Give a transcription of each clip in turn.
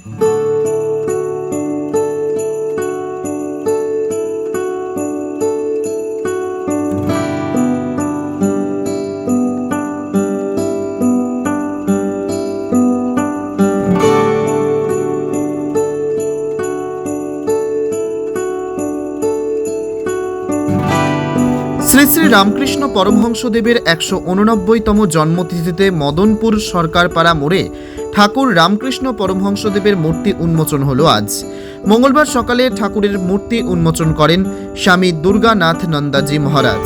শ্রী শ্রী রামকৃষ্ণ পরমহংসদেবের একশো উননব্বইতম জন্মতিথিতে মদনপুর সরকারপাড়া মোড়ে ঠাকুর রামকৃষ্ণ পরমহংসদেবের মূর্তি উন্মোচন হলো আজ। মঙ্গলবার সকালে ঠাকুরের মূর্তি উন্মোচন করেন স্বামী দুর্গানাথ নন্দাজি মহারাজ।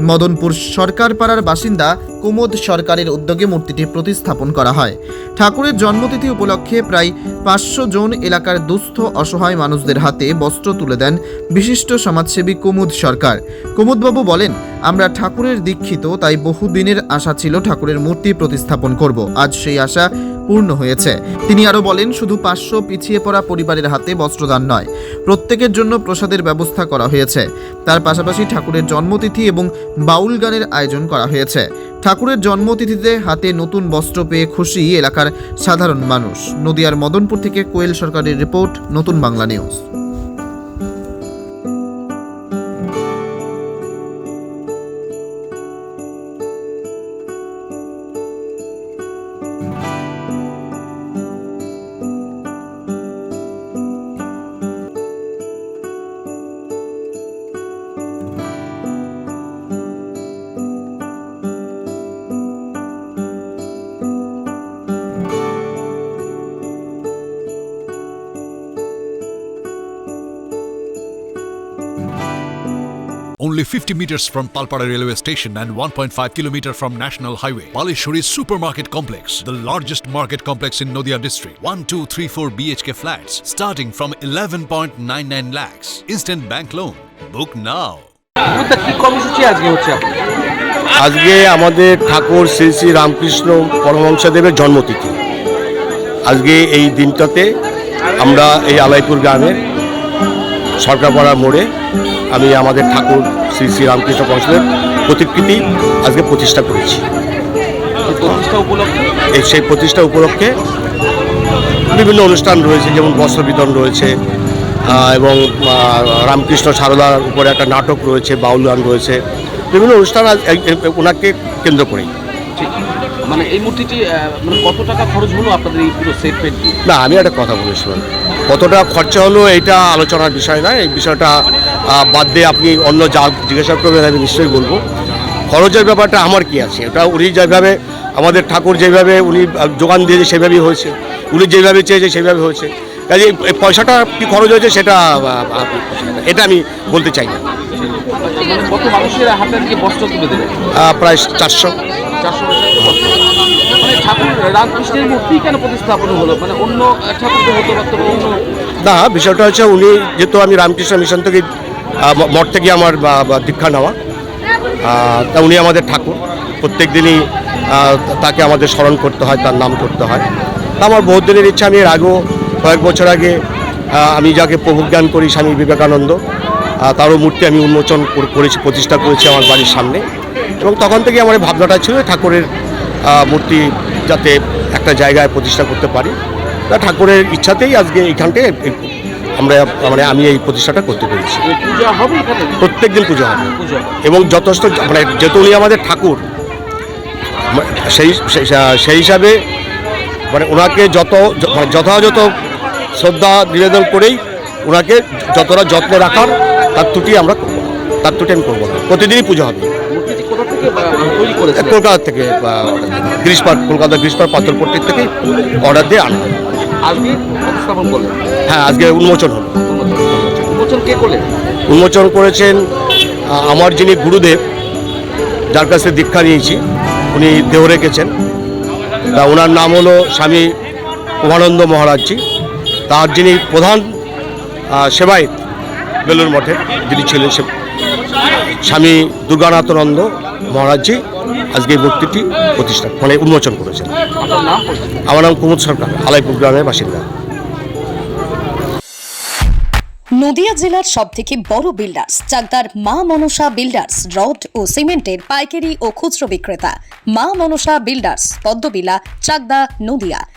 মদনপুর সরকারপাড়ার বাসিন্দা কুমোদ সরকারের উদ্যোগে মূর্তিটি প্রতিস্থাপন করা হয়। ঠাকুরের জন্মতিথি উপলক্ষে প্রায় পাঁচশো জন এলাকার দুস্থ, অসহায় মানুষদের হাতে বস্ত্র তুলে দেন বিশিষ্ট সমাজসেবী কুমুদ সরকার। কুমুদবাবু বলেন, আমরা ঠাকুরের দীক্ষিত, তাই বহুদিনের আশা ছিল ঠাকুরের মূর্তি প্রতিস্থাপন করব। আজ সেই আশা পূর্ণ হয়েছে। তিনি আরও বলেন, শুধু পাঁচশো পিছিয়ে পড়া পরিবারের হাতে বস্ত্রদান নয়, প্রত্যেকের জন্য প্রসাদের ব্যবস্থা করা হয়েছে। তার পাশাপাশি ঠাকুরের জন্মতিথি এবং বাউল গানের আয়োজন করা হয়েছে। ঠাকুরের জন্মতিথিতে হাতে নতুন বস্ত্র পেয়ে খুশি এলাকার সাধারণ মানুষ। নদিয়ার মদনপুর থেকে কোয়েল সরকারের রিপোর্ট, নতুন Bangla news. Only 50 meters from Palpara railway station and 1.5 kilometer from National Highway, Palishuri Supermarket Complex, the largest market complex in Noida district. 1, 2, 3, 4 BHK flats starting from 11.99 lakhs. Instant bank loan. Book now. আজকে আমাদের ঠাকুর শ্রী শ্রী রামকৃষ্ণ পরমহংসদেবের জন্মতিথি আজকে এই দিনটাতে আমরা এই আলাইপুর গ্রামের সরকারপাড়ার মোড়ে আমি আমাদের ঠাকুর শ্রী শ্রী রামকৃষ্ণ পরমহংসদেবের প্রতিকৃতি আজকে প্রতিষ্ঠা করেছি। এই সেই প্রতিষ্ঠা উপলক্ষে বিভিন্ন অনুষ্ঠান রয়েছে যেমন বস্ত্র বিতরণ রয়েছে এবং রামকৃষ্ণ সারদার উপরে একটা নাটক রয়েছে বাউল গান রয়েছে। বিভিন্ন অনুষ্ঠান ওনাকে কেন্দ্র করেই। ঠিক। মানে এই মূর্তিটি মানে কত টাকা খরচ হলো আপনাদের এই পুরো সেট না আমি একটা কথা বলেছিলাম কতটা খরচা হলো এটা আলোচনার বিষয় নয় এই বিষয়টা বাদ দিয়ে আপনি অন্য যা জিজ্ঞাসা করবেন আমি নিশ্চয়ই বলব। খরচের ব্যাপারটা আমার কি আছে? এটা উনি যেভাবে আমাদের ঠাকুর যেভাবে উনি যোগান দিয়েছে সেভাবেই হয়েছে। উনি যেভাবে চেয়েছে সেভাবে হয়েছে। কাজে পয়সাটা কি খরচ হয়েছে সেটা এটা আমি বলতে চাই না। মানে কত মানুষের হাতে বস্ত্র তুলে দেবে? প্রায় চারশো। না, বিষয়টা হচ্ছে উনি যেহেতু আমি রামকৃষ্ণ মিশন থেকে মঠ থেকে আমার দীক্ষা নেওয়া তা উনি আমাদের ঠাকুর। প্রত্যেক দিনই তাকে আমাদের স্মরণ করতে হয়, তার নাম করতে হয়। তা আমার বহুত দিনের ইচ্ছা, আমি এর আগেও কয়েক বছর আগে আমি যাকে প্রভুজ্ঞান করি, স্বামী বিবেকানন্দ তারও মূর্তি আমি উন্মোচন করে- করেছি, প্রতিষ্ঠা করেছি আমার বাড়ির সামনে। এবং তখন থেকে আমার এই ভাবনাটা ছিল ঠাকুরের মূর্তি যাতে একটা জায়গায় প্রতিষ্ঠা করতে পারি। তা ঠাকুরের ইচ্ছাতেই আজকে এইখানটায় আমরা মানে আমি এই প্রতিষ্ঠাটা করতে পেরেছি। পূজা হবে এখানে? প্রত্যেক দিন পুজো হবে। এবং যথেষ্ট মানে যেহেতু উনি আমাদের ঠাকুর সেই সেই- সেই হিসাবে মানে ওনাকে যত মানে যথাযথ শ্রদ্ধা নিবেদন করেই ওনাকে যতটা যত্ন রাখার তার ত্রুটি আমরা করব তার ত্রুটি আমি করব না। প্রতিদিনই পুজো হবে। কোথা থেকে তৈরি করেছে? কলকাতা কলকাতা গ্রীষ্মার পাথরপট্টির থেকে অর্ডার দিয়ে আনা হয়। আজকে করলেন? হ্যাঁ আজকে উন্মোচন হলো উন্মোচন কে করলেন? উন্মোচন করেছেন আমার যিনি গুরুদেব যার কাছে দীক্ষা নিয়েছি উনি দেহ রেখেছেন। তা ওনার নাম হলো স্বামী উমানন্দ মহারাজজি। তার যিনি প্রধান আহ, সেবায়ত বেলুর মঠে যিনি ছিলেন সে স্বামী দুর্গানাথনন্দ মহারাজজি আজকে এই মূর্তিটি প্রতিষ্ঠা মানে উন্মোচন করেছেন। আমার নাম কুমুদ সরকার, আলাইপুর গ্রামের বাসিন্দা। নদিয়া জেলার সব থেকে বড় বিল্ডার্স চাকদার মা মনসা বিল্ডার্স রড ও সিমেন্টের পাইকারি ও খুচরো বিক্রেতা। মা মনসা বিল্ডার্স পদ্মবিলা, চাকদা, নদিয়া।